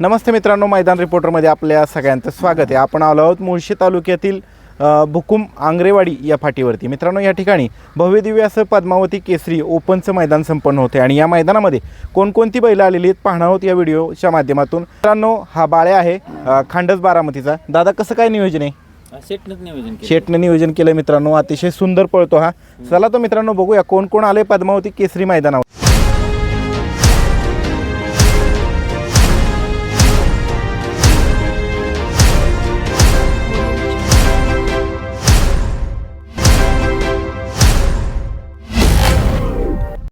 नमस्ते मित्रांनो मैदान रिपोर्टरमध्ये आपल्या सगळ्यांचं स्वागत आहे. आपण आलो आहोत मुळशी तालुक्यातील भुकुम आंग्रेवाडी या फाटीवरती. मित्रांनो या ठिकाणी भव्यदिव्य असं पद्मावती केसरी ओपनचं मैदान संपन्न होते आणि या मैदानामध्ये कोणकोणती बैलं आलेली आहेत पाहणार आहोत या व्हिडिओच्या माध्यमातून. मित्रांनो हा बाळ्या आहे खांडस बारामतीचा. दादा कसं काय नियोजन आहे? सेटनंच नियोजन केलं शेटनं नियोजन केलं मित्रांनो. अतिशय सुंदर पळतो हा. चला तर मित्रांनो बघूया कोण कोण आले पद्मावती केसरी मैदानावर.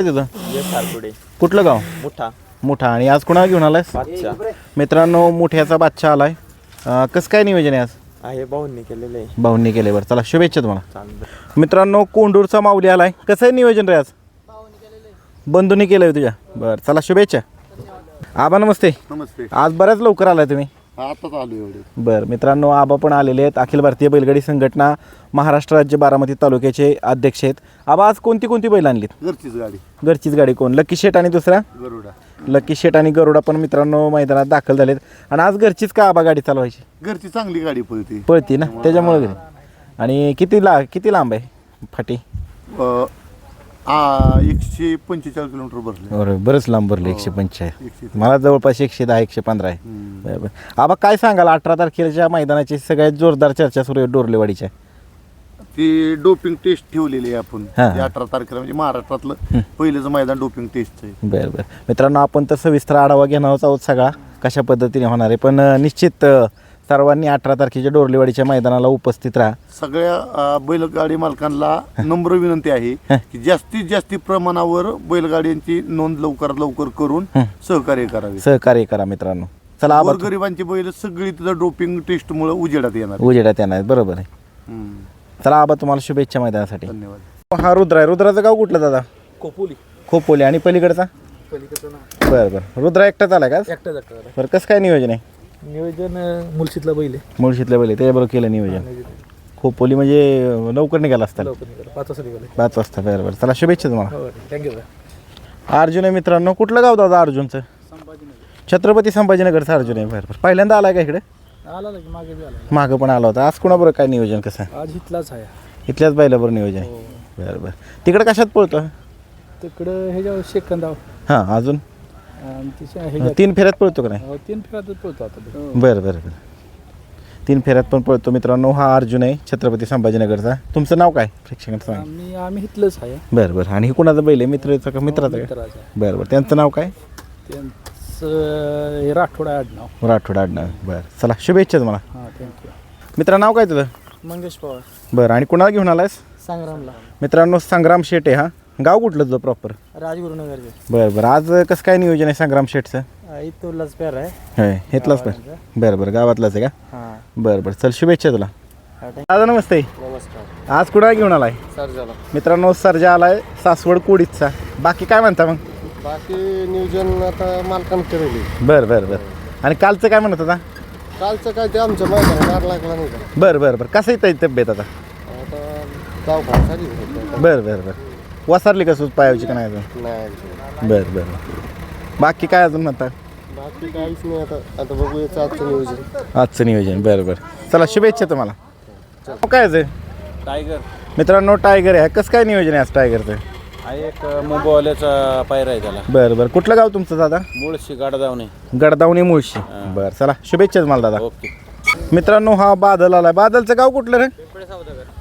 तिथं? यश कुठलं गाव? मोठा. मोठा. आणि आज कुणाला घेऊन आलाय बादशा मित्रांनो मोठ्याचा बादशाह आलाय. अं, कसं काय नियोजन आहे आज? आहे भाऊंनी केलेलं आहे. भाऊंनी केले बरं चला शुभेच्छा तुम्हाला. चांगलं. मित्रांनो कोंडूरचा माऊली आलाय. कसं आहे नियोजन रे आज? बंधूने केलंय तुझ्या. बरं चला शुभेच्छा. आबा नमस्ते. नमस्ते. आज बऱ्याच लवकर आलाय तुम्ही. आताच आलो एवढे. बरं मित्रांनो आबा पण आलेले आहेत. अखिल भारतीय बैलगाडी संघटना महाराष्ट्र राज्य बारामती तालुक्याचे अध्यक्ष आहेत. आबा आज कोणती कोणती बैल आणलीत? घरचीच गाडी. घरचीच गाडी कोण? लकी शेट आणि दुसरा? गरुडा. लकी शेट आणि गरुडा पण मित्रांनो मैदानात दाखल झालेत. आणि आज घरचीच का आबा गाडी चालवायची? घरची चांगली गाडी पळते. पळती ना? त्याच्यामुळे आणि किती ला किती लांब आहे? फाटी? अं, आ, एकशे पंचेचाळीस किलोमीटर भरले बरं बरंच लांब भरलं एकशे पंचेचाळीस. मला जवळपास एकशे दहा एकशे पंधरा आहे. हम्म. बरं बरं. आबा काय सांगाल अठरा तारखेच्या मैदानाची सगळ्यात जोरदार चर्चा सुरू आहे डोरलेवाडीच्या? ती डोपिंग टेस्ट ठेवलेली आहे आपण. हा. ती अठरा तारखेला म्हणजे महाराष्ट्रातलं पहिलंच मैदान डोपिंग टेस्टचं आहे. बरं बरं. मित्रांनो आपण तर सविस्तर आढावा घेणारच आहोत सगळा कशा पद्धतीने होणार आहे. पण अं, निश्चित अं, सर्वांनी अठरा तारखेच्या डोरलेवाडीच्या मैदानाला उपस्थित राहा. सगळ्या अं, बैलगाडी मालकांना नम्र विनंती आहे की जास्तीत जास्त प्रमाणावर बैलगाड्यांची नोंद लवकरात लवकर करून सहकार्य करावे. सहकार्य करा मित्रांनो. चला आबा गरिबांची बैल सगळी तिथं डोपिंग टेस्टमुळे उजेडात येणार. उजेडात येणार आहेत, बरोबर आहे. हम्म. चला आबा तुम्हाला शुभेच्छा मैदानासाठी. धन्यवाद. हा रुद्र आहे. रुद्राचं गाव कुठलं दादा? कोपोली. खोपोली आणि पलीकडचा? पलीकडचं नाव. बरं बरं. रुद्रा एकटाच आला का एकटा जाता बरं कसं काय नियोजन आहे? नियोजन मुलशीतला बैल. आहे मुळशीतल्या पहिले त्याच्याबरोबर केलं नियोजन. खोपोली म्हणजे लवकर निघाला असता. लवकर निघाला. पाच वाजता निघाले. पाच वाजता बरं बरं. चला शुभेच्छा तुम्हाला. हो थँक्यू अर्जुन आहे मित्रांनो कुठलं गाव दादा अर्जुनचं? छत्रपती संभाजीनगरचं अर्जुन आहे बरं बरं. पहिल्यांदा आला का इकडे? आला ना की मागे बी आला. मागं पण आला होता. आज कोणाबरोबर काय नियोजन कसं? आज इथलाच आहे. इथल्याच बैलाबरोबर नियोजन आहे. बरं बरं. तिकडे कशात पळतो तिकडं ह्याच्यावर शेकंदाव हां अजून? तिच्या ह्याच्यात तीन फेऱ्यात पळतो का नाही? हो, तीन फेऱ्यातच पळतो आता तो. बरं बरं बरं. तीन फेऱ्यात पण पळतो मित्रांनो. हा अर्जुन आहे छत्रपती संभाजीनगरचा. तुमचं नाव काय? प्रेक्षकांचं सांगा. आम्ही आम्ही इथलंच आहे. बरं बरं. आणि हे कुणाचं बैल आहे? मित्राचं का मित्राचं का मित्राचं. आहे. बरं बरं. त्यांचं नाव काय? त्यांचं हे राठोडा आडनाव. राठोड आडनाव. बरं. चला शुभेच्छा तुम्हाला. हां थँक्यू मित्रा नाव काय तुझं? मंगेश पवार. बरं. आणि कुणाला घेऊन आलायस? संग्रामला. मित्रांनो संग्राम शेट आहे हा. गाव कुठलं तुझं प्रॉपर राजगुरुनगरचे. बरं बरं. आज कसं काय नियोजन आहे संग्राम शेटचं इथलाच पेर आहे. होय हेतलाच पण बरं बरं. गावातलाच आहे का? हां. बरं बरं. चल शुभेच्छा तुला. दादा नमस्ते. नमस्कार. आज कुणाला घेऊन आलाय? सर झाला. मित्रांनो सर्जा आलाय सासवड कोडीतचा. बाकी काय म्हणता मग? बाकी नियोजन आता मालकानं केलेली बरं बरं बरं. आणि कालचं काय म्हणत होता? कालचं काय ते आमच्या मैदान लागला नाही का बरं बरं बरं. कसं येतं तब्येत आता? आता दवाखाना झाली बरं बरं बरं. वसारली का सूज पायाची का नाही अजून? नाही बरं बरं. बाकी काय अजून म्हणता? बाकी काहीच नाही आता. आता आजचं नियोजन. आजचं नियोजन. बरं बरं. चला शुभेच्छा तुम्हाला. नाव काय आहे टायगर. मित्रांनो टायगर आहे. कसं काय नियोजन आहे आज टायगरचं? हा एक मुंबईवाल्याचा पायरा आहे त्याला. बरं बरं. कुठलं गाव तुमचं दादा? मुळशी गाडदावणे. गडदावणी मुळशी. बरं चला. शुभेच्छा तुम्हाला दादा. ओके. मित्रांनो हा बादल आलाय. बादलचं गाव कुठलं रे?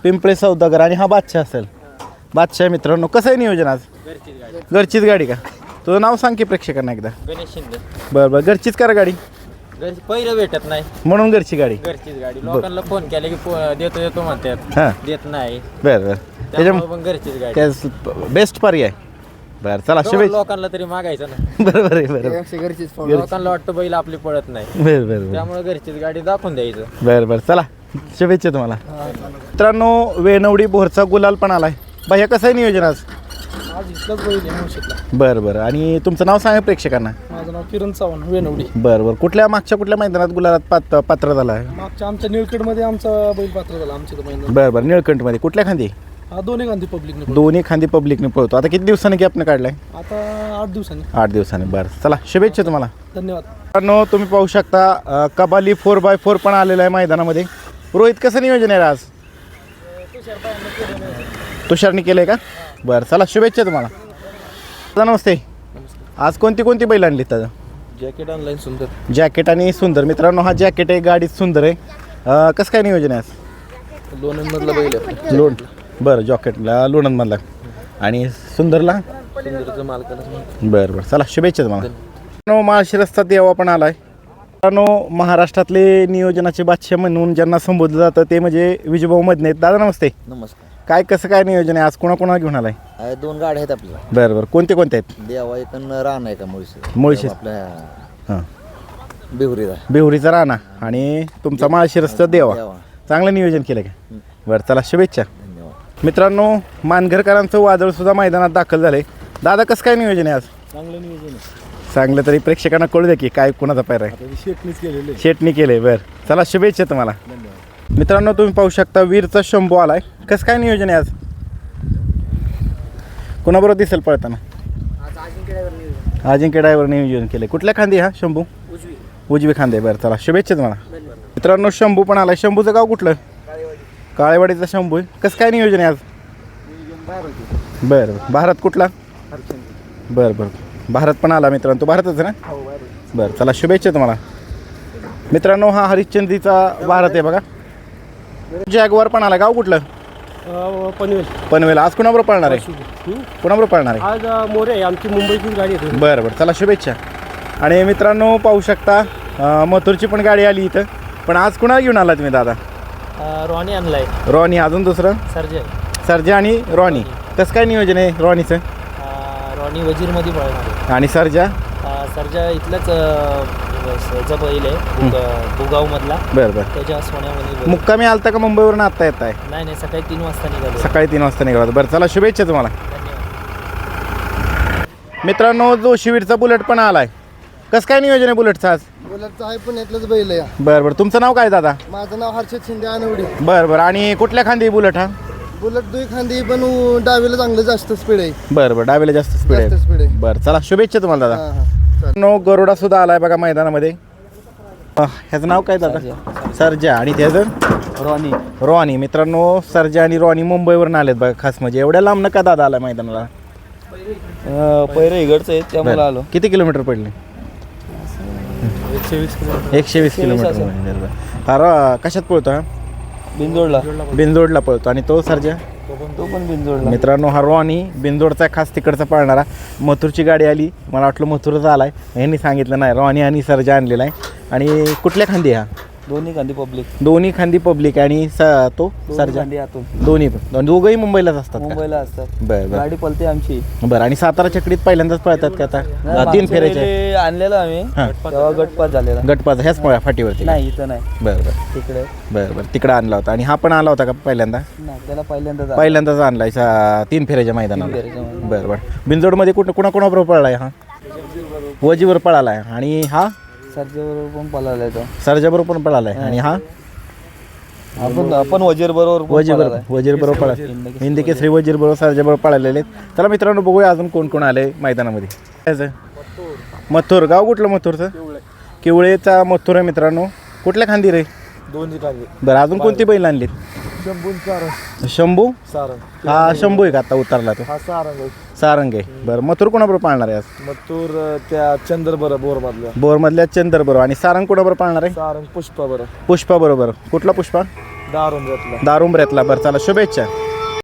पिंपळे सौदागर. आणि हा बादशाह असेल. बादशाह मित्रांनो कसं आहे नियोजन आज? घरचीच गाडी. का? तुझं नाव सांग की प्रेक्षकांना एकदा. गणेश शिंदे. बरं बरं घरचीच करा गाडी? घरची पहिलं भेटत नाही. म्हणून घरची गाडी. घरचीच गाडी. लोकांना फोन केला की फो- देतो देतो म्हणतात. हां. देत नाही. बरं बरं. त्यामुळे त्याच्या घरचीच गाडी. त्याच बेस्ट पर्याय. बरं चला शुभेच्छा. लोकांना तरी मागायचं ना. बरोबर आहे बरोबर घरचीच लोकांना वाटतं बैल आपली पळत नाही. बरं बरं बरं. त्यामुळे घरचीच गाडी दाखवून द्यायचं. बरं बरं. चला शुभेच्छा तुम्हाला. मित्रांनो वेणवडी बोरचा गुलाल पण आलाय. भैया कसं आहे नियोजन आज? आज इथलंच बैल आहे मुळशीतला बरं बरं. आणि तुमचं नाव सांगा प्रेक्षकांना. माझं नाव किरण चव्हाण वेणवडी. बरं बरं. कुठल्या मागच्या कुठल्या मैदानात गुलालात पात्र पात्र झाला? आहे मागच्या आमच्या निळखेडमध्ये आमचा बैल पात्र झाला आमच्या इथं महिना बरं बरं. निळकंठमध्ये. कुठल्या खांदी? हा दोन्ही गांधी पब्लिकने दोन्ही खांदी पब्लिकने पळतो. आता किती दिवसांनी गॅपनं काढलाय? आता आठ दिवसांनी. आठ दिवसांनी. बरं. चला शुभेच्छा तुम्हाला. धन्यवाद. मित्रांनो तुम्ही पाहू शकता अ, कबाली फोर बाय फोर पण आलेला आहे मैदानामध्ये. रोहित कसं नियोजन आहे रे आज? तुषारनी केलं आहे का? बरं चला शुभेच्छा तुम्हाला. दादा नमस्ते. आज कोणती कोणती बैल आणली दादा जॅकेट ऑनलाईन सुंदर. जॅकेट आणि सुंदर. मित्रांनो हा जॅकेट आहे गाडीत सुंदर आहे. अ, कसं काय नियोजन आहे आज? लोणंदमधला बैल आहे. लोण. बरं जॉकेटला लोणंदमधला. आणि सुंदरला? सुंदरचं बरं बरं. चला शुभेच्छा तुम्हाला. मित्रांनो माळशिरस्ता देवा पण आलाय. मित्रांनो महाराष्ट्रातले नियोजनाचे बादशाह म्हणून ज्यांना संबोधलं जातं ते म्हणजे विजयभाऊ मधने दादा नमस्ते. नमस्कार. काय कसं काय नियोजन आहे? आज कोणा कोणा घेऊन आलाय? आहे दोन गाड्या आहेत आपल्याला बरं बरं. कोणते कोणते आहेत? देवा एक रान आहे का मुळशी? मुळशी. आपल्या हां. बिहुरीला बिहुरीचा राणा. आणि तुमचा माळशिरस्ता देवा. देवा. चांगलं नियोजन केलं का? बरं चला शुभेच्छा. धन्यवाद. मित्रांनो मानघरकरांचं वादळ सुद्धा मैदानात दाखल झालंय. दादा कसं काय नियोजन आहे आज? चांगलं नियोजन आहे. चांगलं तरी प्रेक्षकांना कळू दे की काय कोणाचा पैर आहे. आता केलेलं आहे. शेटनी केले बर. चला शुभेच्छा तुम्हाला. मित्रांनो तुम्ही पाहू शकता वीरचा शंभू आलाय. कसं काय नियोजन आहे आज? कोणाबरोबर दिसेल पळताना? अजिंक्य ड्रायव्हर नियोजन. केले कुठल्या खांदी हा शंभू? उजवी. खांदे बरं चला शुभेच्छा तुम्हाला. मित्रांनो शंभू पण आलाय. शंभूचं गाव कुठलं? काळेवाडीचा शंभू आहे. कसं काय नियोजन आहे आज? बरं बरं. भारत कुठला? बरं बरं. भारत पण आला मित्रांनो. तो भारतच आहे ना बरं चला शुभेच्छा तुम्हाला. मित्रांनो हा हरिश्चंद्रीचा भारत आहे बघा. जॅगवार पण आला. गाव कुठलं? पनवेल. पनवेल. आज कुणाबरोबर पळणार आहे? कुणाबरोबर पळणार आहे? आज मोरे आहे. आमची मुंबईची गाडी आहे बरं बरं. चला शुभेच्छा. आणि मित्रांनो पाहू शकता अं, मथुरची पण गाडी आली इथं. पण आज कुणाला घेऊन आला तुम्ही दादा? रॉनी आणलाय. रॉनी. अजून दुसरं? सरजे सर्जा आणि रॉनी. कसं काय नियोजन आहे रॉनीचं? रॉनी वजीरमध्ये पळणार आणि सर्जा? सरजा इथलाच ज बैल आहे बुगाव मधला बरं बरं. त्याच्या सोन्यामध्ये मुक्कामी आलता का मुंबईवरून आत्ता येत आहे नाही नाही सकाळी तीन वाजता निघालो. सकाळी तीन वाजता निघाला होता. बरं चला शुभेच्छा तुम्हाला. मित्रांनो जोशीवीरचा बुलेट पण आलाय. कसं काय नियोजन आहे बुलेटचं आज? बुलेटचा आहे पण यातलंच बैल आहे. बरं बरं. तुमचं नाव काय दादा? माझं नाव हर्षद शिंदे अनवडी बरं बरं. आणि कुठल्या खांदी बुलेट हा? बुलेट दुई खांदी पण उ- डावीला चांगलं जास्त स्पीड आहे. बरं बरं. डावीला जास्त स्पीड जास्त आहे स्पीड आहे. बरं चला शुभेच्छा तुम्हाला दादा. हा. नो गरुडा सुद्धा आलाय बघा मैदानामध्ये. ह्याचं नाव काय दादा? सर्जा. आणि त्याचं? रॉनी. रॉनी. मित्रांनो सर्जा आणि रॉनी मुंबईवरून आलेत बघा खास म्हणजे. एवढ्या लांब का दादा आला मैदानाला. पहिलं इकडचं आहे त्यामुळे. आलो. किती किलोमीटर पडले? एकशे वीस किलोमीटर एकशे वीस किलोमीटर असेल. बरं, बरं. हा रा- कशात पळतो हा? बिंदोडला. बिनजोडला पळतो. आणि तो सर्जा? तो पण बिंदोडला मित्रांनो हा रॉनी बिंदोडचा खास तिकडचा पळणारा मथुरची गाडी आली. मला वाटलं मथुरचा आहे यांनी सांगितलं नाही रॉनी आणि सरजा आणलेला आहे. आणि कुठल्या खांदी हा? दोन्ही गांधी पब्लिक दोन्ही खांदी पब्लिक आणि स तो सर्जा गांधी आतून. दोन्ही पण. दोन- दोघंही मुंबईलाच असतात का? मुंबईला असतात. बरं बरं. गाडी पलते आमची. बरं आणि सातारा चकडीत पहिल्यांदाच पळतात का आता? तीन मागच्या फेऱ्याचे. वेळी आणलेलं आम्ही. हां. तेव्हा गटपात झालेला. गटपाच ह्याच पळ्या फाटीवरती नाही इथं नाही. बरं बरं. तिकडे. बरं बरं. तिकडं आणला होता. आणि हा पण आला होता का पहिल्यांदा? नाही त्याला पहिल्यांदा झालं. पहिल्यांदाच आणलाय. सा- तीन फेऱ्याच्या मैदानाला फेऱ्याच्या मैदानाला. बरं बरं. बिंजोडमध्ये कुठं कुणा कोणाबरोबर पळलाय हा? वजीवर पळालाय. आणि हा? सरजेबरोबर पण पळालाय तो. सरजाबरोबर पण पळालाय. आणि हा? आपण आपण वजीर बरोबर वजीर पळालाय. वजीर बरोबर पळा हिंदी केसरी वजीर. बरोबर सरजा बरोबर पळालेले आहेत. चला मित्रांनो बघूया अजून कोण कोण आले मैदानामध्ये. कायचं? मथुर. गाव कुठलं मथुरचं? किवळेचा मथुर आहे मित्रांनो. कुठल्या खांदी रे? दोन्ही खांदी. बरं अजून कोणती बैल आणलीत? शंभून सारंग शंभू? सारंग. हा शंभू आहे का आता उतरला तो. हा सारंग आहे सारंग. आहे बरं मथुर कोणाबरोबर पाळणार आहे आज? त्या चंद्र बरं बोर मधल्या बोरमधल्या चंदर बरोबर आणि सारंग कोणाबरोबर पाळणार आहे? सारंग पुष्पा बरं पुष्पा बरोबर कुठला पुष्पा? दारून घेतला दारुंबऱ्यातला बरं चला शुभेच्छा.